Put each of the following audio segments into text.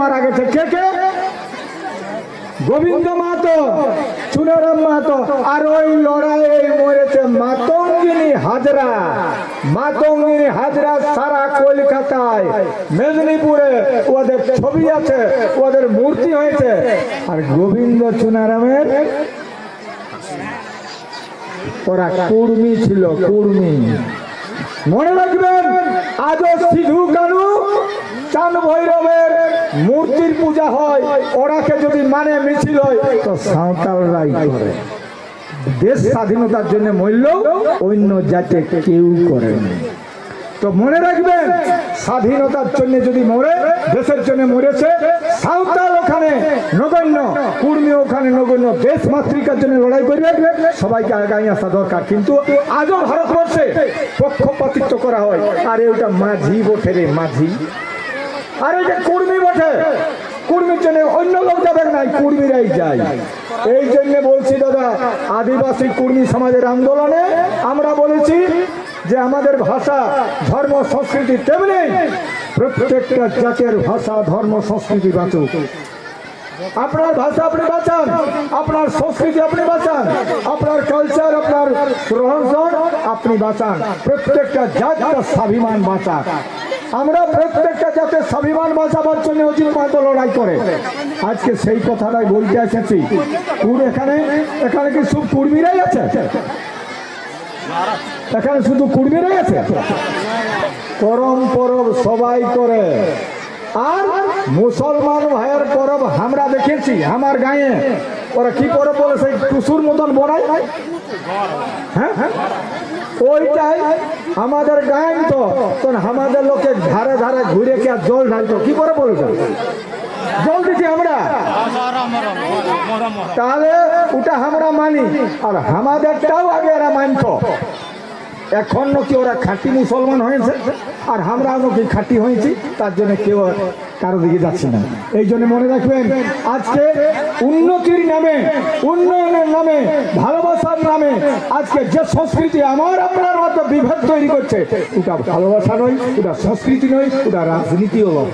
মারা গেছে। কে কে? গোবিন্দ মাহাতো চুনারাম মাহাতো আর ওই লড়াইয়ে মরেছে মাতঙ্গিনী হাজরা। মাতঙ্গিনী হাজরা সারা কলকাতায়, মেদিনীপুরে ওদের ছবি আছে, ওদের মূর্তি হয়েছে। আর গোবিন্দ চুনারামের, ওরা কুর্মি ছিল, কুর্মি। মনে রাখবেন, আজও সিধু কানু চাঁদ ভৈরবের মূর্তির পূজা হয়, ওরাকে যদি মানে মিছিল হয়, তো সাঁওতালরাই করে। দেশ স্বাধীনতার জন্য মূল্য অন্য জাতে কেউ করেনি তো মনে রাখবেন, স্বাধীনতার জন্য যদি মরে, দেশের জন্য মরেছে, সাঁওতাল ওখানে নগণ্য, কুর্মী ওখানে নগণ্য, দেশ মাতৃকার জন্য লড়াই করবে, সবাইকে আগাই আসা দরকার। কিন্তু আজও ভারতবর্ষে পক্ষপাতিত্ব করা হয়, আর ওটা মাঝি বটে রে মাঝি। আর এই যে কুর্মী বটে, কুর্মীর জন্য অন্য লোক যাবে নাই কুর্মীরাই যায়। এই জন্য বলছি, দাদা, আদিবাসী কুর্মী সমাজের আন্দোলনে আমরা বলেছি যে আমাদের ভাষা, ধর্ম, সংস্কৃতি তেমনি প্রত্যেকটা জাতের ভাষা, ধর্ম, সংস্কৃতি বাঁচুক। আপনার ভাষা আপনি বাঁচান, আপনার সংস্কৃতি আপনি বাঁচান, আপনার কালচার আপনার রহস্য আপনি বাঁচান। প্রত্যেকটা জাত তার স্বাভিমান বাঁচান আমরা প্রত্যেকটা যাতে স্বাভিমান বাঁচাবার জন্য অজিত মাহাতো লড়াই করে। আজকে সেই কথাটাই বলতে এসেছি। এখানে এখানে কি সব কুর্মীরাই আছে? এখানে শুধু কুর্মীরাই আছে? করম পরব সবাই করে। আর মুসলমান ভাইয়ের পরব আমরা দেখেছি আমার গায়ে। ওরা কি পরব বলে সেই টুসুর মতন বড়াই হ্যাঁ হ্যাঁ? ওইটাই আমাদের গান তো। তখন আমাদের লোকে ধারে ধারে ঘুরে কে জল ঢালতো কি করে বলছো জল দিচ্ছি আমরা। তাহলে ওটা আমরা মানি। আর আমাদেরটাও আগে এরা মানত। এখন নাকি ওরা খাঁটি মুসলমান হয়েছে। আর আমরা কি খাঁটি হয়েছি, তার জন্য কেউ কারও দিকে যাচ্ছে না। এই জন্য মনে রাখবেন, আজকে উন্নতির নামে, উন্নয়নের নামে, ভালোবাসার নামে, আজকে যে সংস্কৃতি আমার আপনার মতো বিভেদ তৈরি করছে, ওটা ভালোবাসা নয়, ওটা সংস্কৃতি নয়, ওটা রাজনীতিও নয়।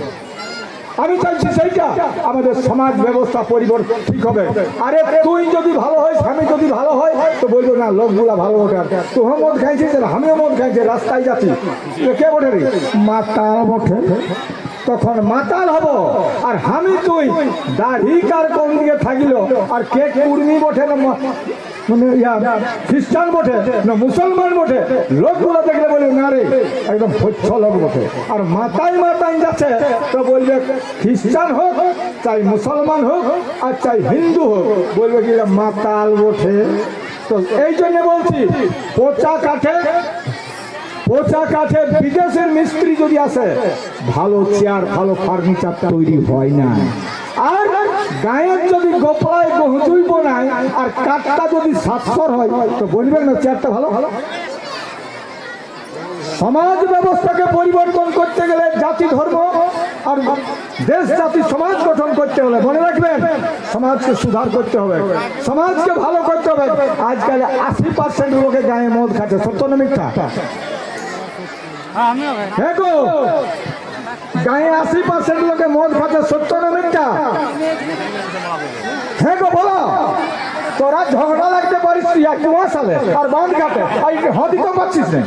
আমি চাইছি সেইটা। আমাদের সমাজ ব্যবস্থা পরিবর্তন ঠিক হবে। আরে তুই যদি ভালো হয় আমি যদি ভালো হয় তো বলব না, লোকগুলা ভালো ওঠে তুই মদ খাইছিস আর আমিও মদ খাইছি, রাস্তায় যাচ্ছি। কে বটে রে? মাতাল বটে। তখন মাতাল হব। আর আমি তুই দাড়ি কার কোন দিকে থাকিল? আর কে কুর্মি বটে না মানে খ্রিস্টান বটে না মুসলমান বটে? লোকগুলো দেখলে বলে, না রে, একদম ভচ্ছ লোক বটে। আর মাতাই মাতাই যাচ্ছে, তো বলবে, খ্রিস্টান হোক, চাই মুসলমান হোক, আর চাই হিন্দু হোক। বলবে কি মাতাল বটে। তো এই জন্য বলছি, পচা কাঠে পচা কাঠে বিদেশের মিস্ত্রি যদি আসে, ভালো চেয়ার ভালো ফার্নিচারটা তৈরি হয় না। গায়ের যদি গোপড়ায় গহজুই বানায় আর কাঠটা যদি সাতশর হয় তো বলবেন না চেয়ারটা ভালো? ভালো সমাজ ব্যবস্থাকে পরিবর্তন করতে গেলে জাতি ধর্ম আর দেশ জাতি সমাজ গঠন করতে হলে মনে রাখবেন সমাজকে সুধার করতে হবে সমাজকে ভালো করতে হবে। আজকাল আশি পার্সেন্ট লোকে গায়ে মদ খাচ্ছে সত্য না মিথ্যা? হ্যাঁ গো। গায়ে আশি পার্সেন্ট লোকে মদ খাচ্ছে সত্য না মিথ্যা? হ্যাঁ গো বলো। তোরা ঝগড়া লাগতে পারিস তুই এক সালে আর বাঁধ কাটে। আর হদি তো পাচ্ছিস না।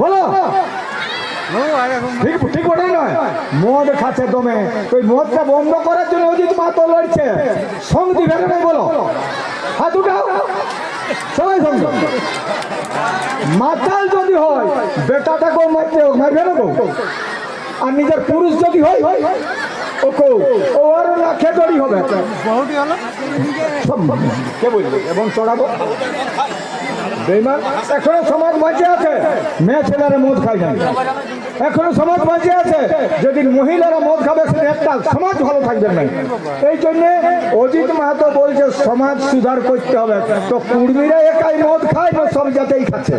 বলো। ঠিক ঠিক ওটাই নয়। মদ খাচ্ছে দমে। ওই মদটা বন্ধ করার জন্য অজিত মাতো লড়ছে। সং দিবে না বলো। হাত উঠাও। সবাই সঙ্গ। মাতাল যদি হয়, বেটাটাকেও মারতে হোক, মারবে না আর নিজের পুরুষ যদি হয় দড়ি হবে। কে এবং সমাজ বাঁচে আছে। মেয়ে ছেলেরা মদ খায় না। এখনও সমাজ বাঁচে আছে। যদি মহিলারা মদ খাবে একটা সমাজ ভালো থাকবে না। এই জন্যে অজিত মাহাতো বলছে, সমাজ সুধার করতে হবে। তো কুর্মীরা একাই মদ খায় না, সব জাতেই খাচ্ছে।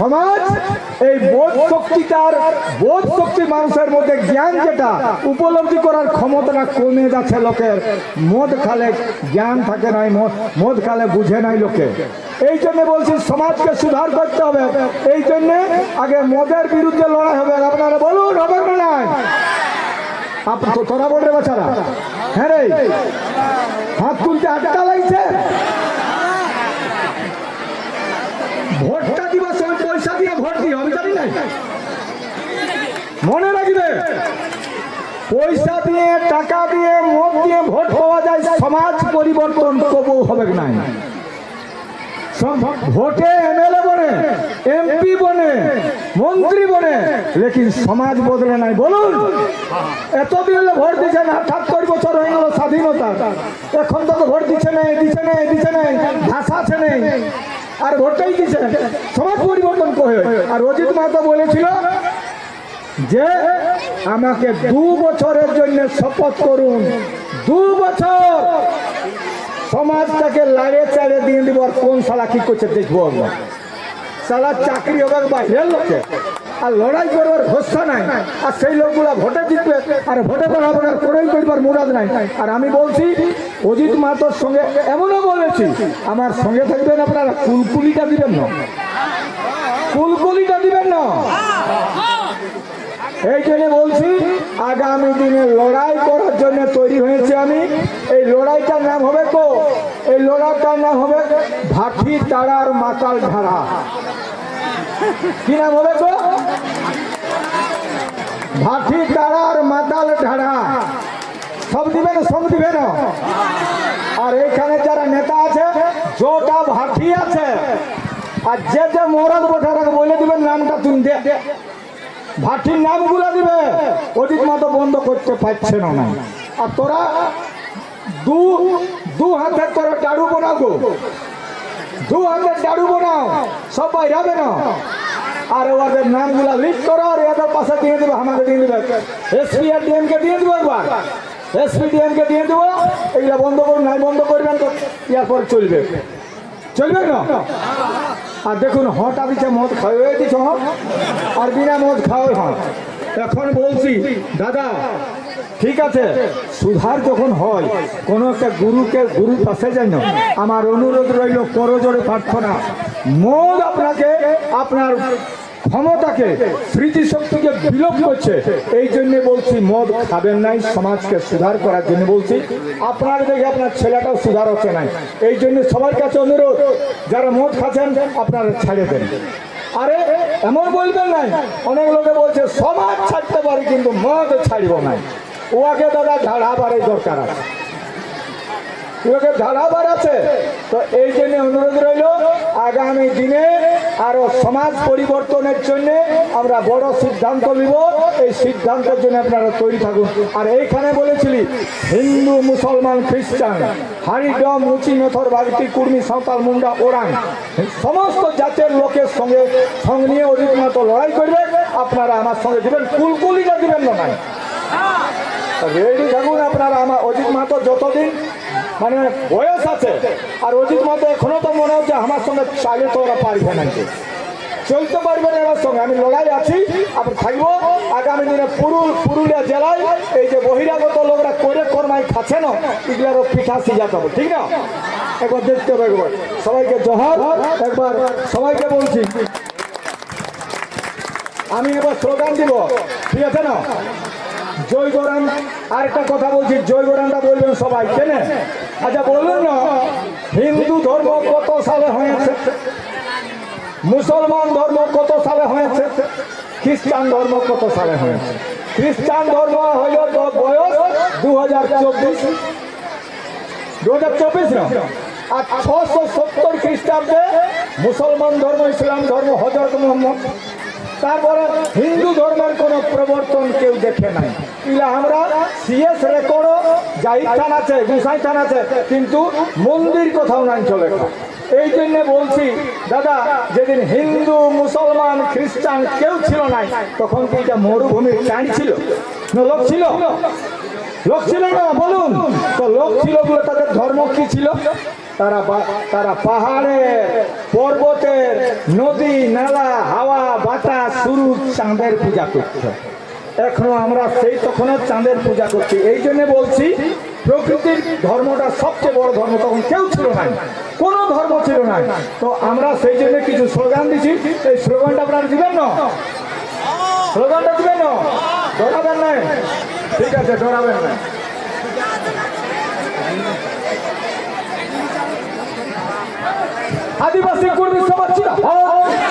সমাজ, এই বোধ শক্তিটার বোধ শক্তি মানুষের মধ্যে জ্ঞান যেটা উপলব্ধি করার ক্ষমতাটা কমে যাচ্ছে লোকের। মদ খালে জ্ঞান থাকে নাই, মদ- খালে বুঝে নাই লোকে। এই জন্য বলছি সমাজকে সুধার করতে হবে। এই জন্যে আগে মদের বিরুদ্ধে লড়াই হবে। আপনারা বলুন হবে না তোরা বল রে বাচ্চারা হ্যাঁ রে। হাত তুলতে আটকা লাগছে ভোটটা দিবার সময় পয়সা দিয়ে ভোট নাই মনে রাখবে? পয়সা দিয়ে, টাকা দিয়ে মদ দিয়ে ভোট পাওয়া যায়, সমাজ পরিবর্তন কবু হবে না সব- ভোটে এমএলএ বনে, এমপি বনে, মন্ত্রী বনে, লেকিন সমাজ বদলে নাই। বলুন এতদিন হলে ভোট দিচ্ছে না আঠাত্তর বছর হয়ে গেল স্বাধীনতা। এখন তো ভোট দিচ্ছে নেই দিচ্ছে নেই দিচ্ছে নেই, ভাষা আছে নেই। আর ভোটটাই দিচ্ছে সমাজ পরিবর্তন করে। আর অজিত মাহাতো বলেছিল যে, আমাকে দু বছরের জন্য শপথ করুন। দু বছর সমাজটাকে লাড়ে চাড়ে দিয়ে দিব। আর কোন সালা কি করছে, দেখব আমরা। সালা চাকরি হবে বাইরের লোকে। আর লড়াই করবার ভরসা নাই। আর সেই লোকগুলা ভোটে জিতবে, আর ভোটে করাবে আর করেই করবার মুরাদ নাই। আর আমি বলছি, অজিত মাহাতোর সঙ্গে এমনও বলেছি, আমার সঙ্গে থাকবেন আপনারা, কুলকুলিটা দিবেন না। কুলকুলিটা দিবেন না। এই জন্য বলছি, আগামী দিনে লড়াই করার জন্য তৈরি হয়েছে আমি। এই লড়াইটার নাম হবে তো এই লড়াইটার নাম হবে ভাটি তারার মাতাল ধারা। কি নাম হবে তো ভাটি তারার মাতাল ঢাড়া। সব দিবে না সব দিবে না আর এইখানে যারা নেতা আছে যটা ভাটি আছে। আর যে যে মরদ বটাটাকে বলে দিবেন, নামটা তুমি দে। ভাটির নাম নামগুলো দিবে। অধিক মাতো বন্ধ করতে পারছে না। আর তোরা দু দু হাতে তোরা ডাড়ু বানাও দু হাতে ডাড়ু বানাও। সব বাইরাবে না। আর ওদের নামগুলা লিস্ট করো আর এদের পাশে দিয়ে দেবে, আমাকে দিয়ে দেবে। এসপি আর ডিএম কে দিয়ে দেবো একবার। এসপি ডিএম কে দিয়ে দেবো। এগুলা বন্ধ করুন নাই বন্ধ করবেন তো ইয়ার পর চলবে। চলবে না? আর দেখুন, হটা দিচ্ছে মদ খাওয়াই দিছ আর বিনা মদ খাওয়াই হয়। এখন বলছি, দাদা, ঠিক আছে, সুধার যখন হয়, কোনো একটা গুরুকে, গুরুর পাশে যেন আমার অনুরোধ রইল, করজোড়ে প্রার্থনা। মদ আপনাকে, আপনার ক্ষমতাকে, স্মৃতিশক্তিকে বিলোপ করছে। এই জন্য বলছি, মদ খাবেন নাই, সমাজকে সুধার করার জন্য বলছি। আপনার দেখে আপনার ছেলেটাও সুধার হচ্ছে নাই। এই জন্য সবার কাছে অনুরোধ, যারা মদ খাচ্ছেন, আপনারা ছেড়ে দেন। আরে, এমন বলবেন নাই, অনেক লোকে বলছে, সমাজ ছাড়তে পারে, কিন্তু মদ ছাড়ব নাই। ওকে দাদা ঝাড়াবারের দরকার আছে। ওকে ধারাবার আছে। তো এই জন্য অনুরোধ রইল, আগামী দিনে আরও সমাজ পরিবর্তনের জন্য আমরা বড় সিদ্ধান্ত নিব। এই সিদ্ধান্তের জন্য আপনারা তৈরি থাকুন। আর এইখানে বলেছিলি, হিন্দু, মুসলমান, খ্রিস্টান, হারিডম মুচি মেথর বাগটি কুর্মি, সাঁওতাল, মুন্ডা, ওরাং, সমস্ত জাতের লোকের সঙ্গে সঙ্গ নিয়ে অধিক মতো লড়াই করবে। আপনারা আমার সঙ্গে দিবেন, কুলকুলিটা দিবেন না রেডি থাকুন আপনারা আমার অজিত মাহাতো যতদিন মানে বয়স আছে। আর অজিত মাহাতো এখনও তো মনে হচ্ছে আমার সঙ্গে চালে তো ওরা পারবে না চলতে পারবে না আমার সঙ্গে। আমি লড়াই আছি আপনি থাকব। আগামী দিনে পুরুল, পুরুলিয়া জেলায় এই যে বহিরাগত লোকরা করে কর্মাই খাচ্ছে না, এগুলোরও পিঠা সিজাতে হবে ঠিক না? একবার দেখতে হবে একবার। সবাইকে জহার। একবার সবাইকে বলছি। আমি এবার স্লোগান দিব। ঠিক আছে না? জয় গরাম আরেকটা কথা বলছি, জয় গরামটা বলবেন সবাই, কেনে? আচ্ছা বলুন না, হিন্দু ধর্ম কত সালে হয়েছে? মুসলমান ধর্ম কত সালে হয়েছে? খ্রিস্টান ধর্ম কত সালে হয়েছে? খ্রিস্টান ধর্ম হইল বয়স দু হাজার চব্বিশ। দু হাজার চব্বিশ না? আর ছশো সত্তর খ্রিস্টাব্দে মুসলমান ধর্ম, ইসলাম ধর্ম হজরত মোহাম্মদ। তারপরে হিন্দু ধর্মের কোন প্রবর্তন কেউ দেখে নাই। ইলা আমরা সিএস রেকর্ডও জাহিদ খান আছে, গুসাই খান আছে, কিন্তু মন্দির কোথাও নাই চলে এই জন্য বলছি, দাদা, যেদিন হিন্দু, মুসলমান, খ্রিস্টান কেউ ছিল নাই, তখন কি এটা মরুভূমির টাইম ছিল? লোক ছিল। লোক ছিল না, বলুন। তো লোক ছিল বলে তাদের ধর্ম কি ছিল? তারা তারা পাহাড়ে পর্বতের নদী, নালা, হাওয়া, বাতাস সুরুজ চাঁদের পূজা করছে। এখনও আমরা সেই তখন চাঁদের পূজা করছি। এই জন্য বলছি, প্রকৃতির ধর্মটা সবচেয়ে বড় ধর্ম, তখন কেউ ছিল না। কোনো ধর্ম ছিল না। তো আমরা সেই জন্য কিছু স্লোগান দিচ্ছি এই স্লোগানটা আপনারা দিবেন না? স্লোগানটা দিবেন না? ডরাবেন না? ঠিক আছে ডরাবেন না। Ali você curta essa batida. Oh.